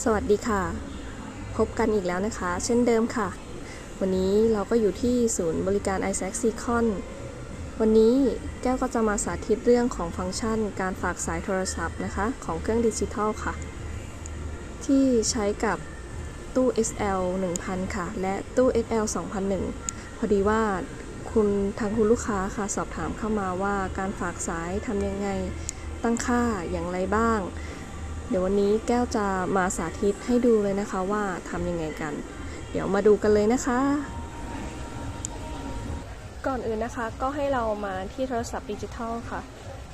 สวัสดีค่ะ พบกันอีกแล้วนะคะ เช่นเดิมค่ะ วันนี้เราก็อยู่ที่ศูนย์บริการ i s a c s e c o n วันนี้แก้วก็จะมาสาธิตเรื่องของฟังก์ชัน การฝากสายโทรศัพท์นะคะ ของเครื่องดิจิทัลค่ะ ที่ใช้กับตู้ XL 1000 ค่ะ และตู้ XL 2001 พอดีว่าคุณทางคุณลูกค้าค่ะสอบถามเข้ามาว่าการฝากสายทำยังไงตั้งค่าอย่างไรบ้าง เดี๋ยววันนี้แก้วจะมาสาธิตให้ดูเลยนะคะว่าทำยังไงกัน เดี๋ยวมาดูกันเลยนะคะ ก่อนอื่นนะคะก็ให้เรามาที่โทรศัพท์ดิจิทัลค่ะ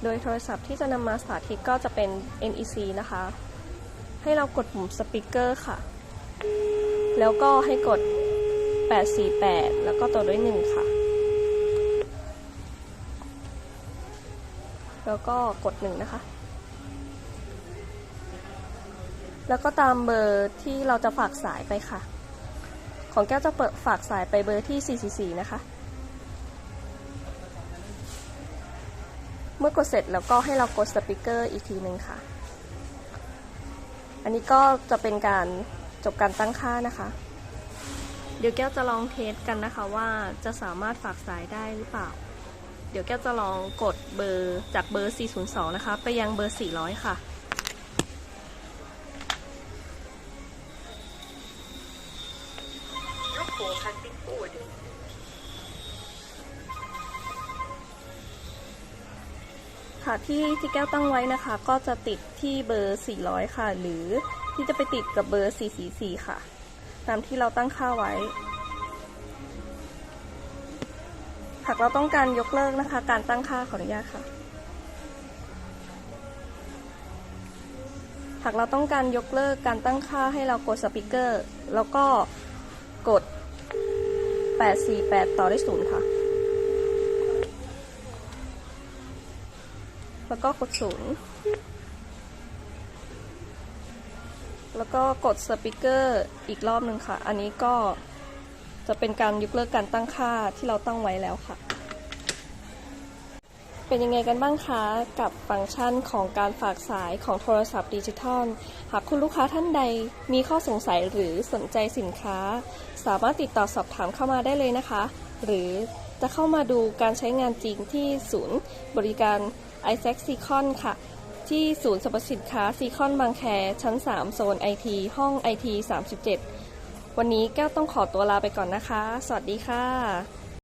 โดยโทรศัพท์ที่จะนำมาสาธิตก็จะเป็น NEC นะคะ ให้เรากดปุ่มสปีกเกอร์ค่ะ แล้วก็ให้กด 848 แล้วก็ตัวด้วย 1 ค่ะ แล้วก็กด 1 นะคะ แล้วก็ตามเบอร์ที่เราจะฝากสายไปค่ะ ของแก้วจะเปิดฝากสายไปเบอร์ที่ 444 นะคะ เมื่อกดเสร็จแล้วก็ให้เรากดสปีกเกอร์อีกทีหนึ่งค่ะ อันนี้ก็จะเป็นการจบการตั้งค่านะคะ เดี๋ยวแก้วจะลองเทสกันนะคะว่าจะสามารถฝากสายได้หรือเปล่า เดี๋ยวแก้วจะลองกดเบอร์จากเบอร์ 402 นะคะ ไปยังเบอร์ 400 ค่ะ ค่ะที่ที่แก้วตั้งไว้นะคะ ก็จะติดที่เบอร์ 400 ค่ะ หรือที่จะไปติดกับเบอร์ 444 ค่ะ ตามที่เราตั้งค่าไว้ หากเราต้องการยกเลิกนะคะ การตั้งค่าขออนุญาตค่ะ หากเราต้องการยกเลิกการตั้งค่าให้เรากดสปีกเกอร์ แล้วก็กด 848 ต่อด้วย0ค่ะ แล้วก็กดศูนย์แล้วก็กดสปีกเกอร์อีกรอบหนึ่งค่ะ อันนี้ก็จะเป็นการยกเลิกการตั้งค่าที่เราตั้งไว้แล้วค่ะ เป็นยังไงกันบ้างคะ กับฟังก์ชันของการฝากสายของโทรศัพท์ดิจิทัล หากคุณลูกค้าท่านใดมีข้อสงสัยหรือสนใจสินค้า สามารถติดต่อสอบถามเข้ามาได้เลยนะคะ หรือจะเข้ามาดูการใช้งานจริงที่ศูนย์บริการ i s a c s e c o n ค่ะ ที่ศูนย์สรรพสินค้าซีคอนบางแคชั้น 3 โซน IT ห้อง IT 37 วันนี้แก้วต้องขอตัวลาไปก่อนนะคะ สวัสดีค่ะ